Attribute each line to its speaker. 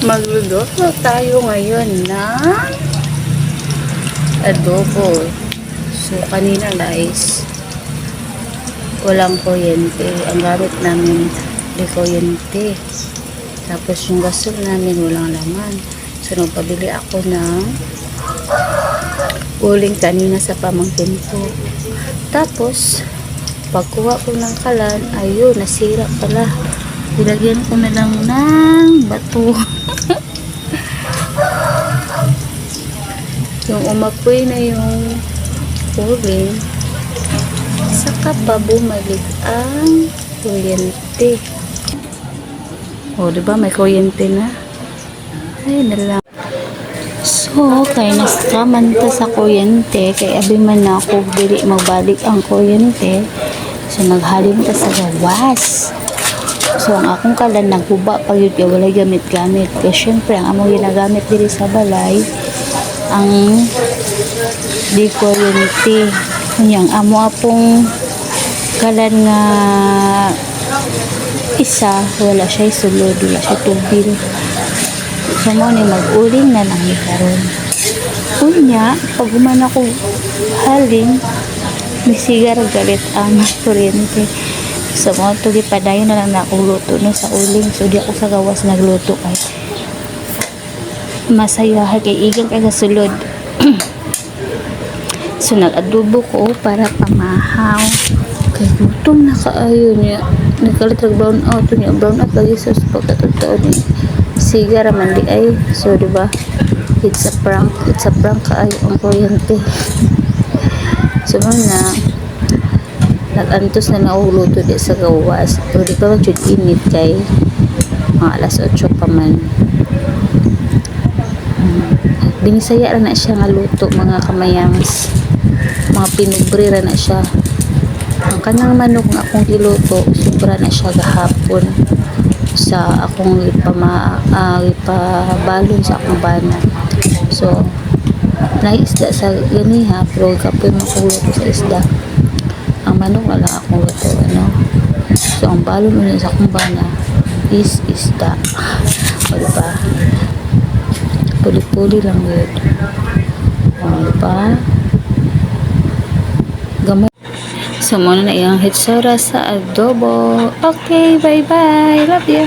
Speaker 1: Magluluto tayo ngayon ng adobo. So, kanina guys, walang kuryente. Ang gamit namin di kuryente. Tapos yung gasol namin walang laman. So, nagpabili ako ng uling kanina sa pamangkin ko. Tapos, pagkuha ko ng kalan, ayun, nasira pala. Nilagyan ko na lang ng bato. yung umapoy na yung uling, saka pa bumalik ang kuryente. O, di ba may kuryente na? Ay, nalang. So, kay naskaman ta sa kuryente, kay abi man na ako dili magbalik ang kuryente. So, naghalin ta sa gawas. So, ang akong kalan naghuba pag yun wala gamit-gamit. Kaya syempre, ang among ginagamit diri sa balay, ang di kuryente. Kunyang amo apong kalan nga isa, wala siya sulod, wala siya tubil. So, mo ni mag-uling na lang ni karon. Unya, pag guman ako haling, may sigar galit ang kuryente. So, mo tuloy padayon na lang na akong luto no, sa uling. So, di ako sa gawas nagluto kay masaya kay igang kay sulod. so, nag-adobo ko para pamahaw. Kay gutom na kaayo niya. Nagkalitrag brown out niya. Brown out lagi sa pagkatotoo niya. Siga raman di ay. So, di ba? It's a prank. It's a prank kaayo ang kuryente. so, na nag-antos na nauluto di sa gawas. Pero di pa magsud init kay mga alas 8 pa man. Hmm. Binisaya ra na siya nga luto mga kamayams. Mga pinubre ra na siya. Ang kanang manok nga akong giluto, sobra na siya gahapon sa akong ipama uh, ipabalon sa akong bana. So, naisda sa ganiha pero kapoy akong luto sa isda ang manok wala akong luto ano? So ang balon ulit sa akong bana is isda o diba puli-puli lang yun. O diba gamay so muna na iyang hitsura sa adobo. Okay bye bye love you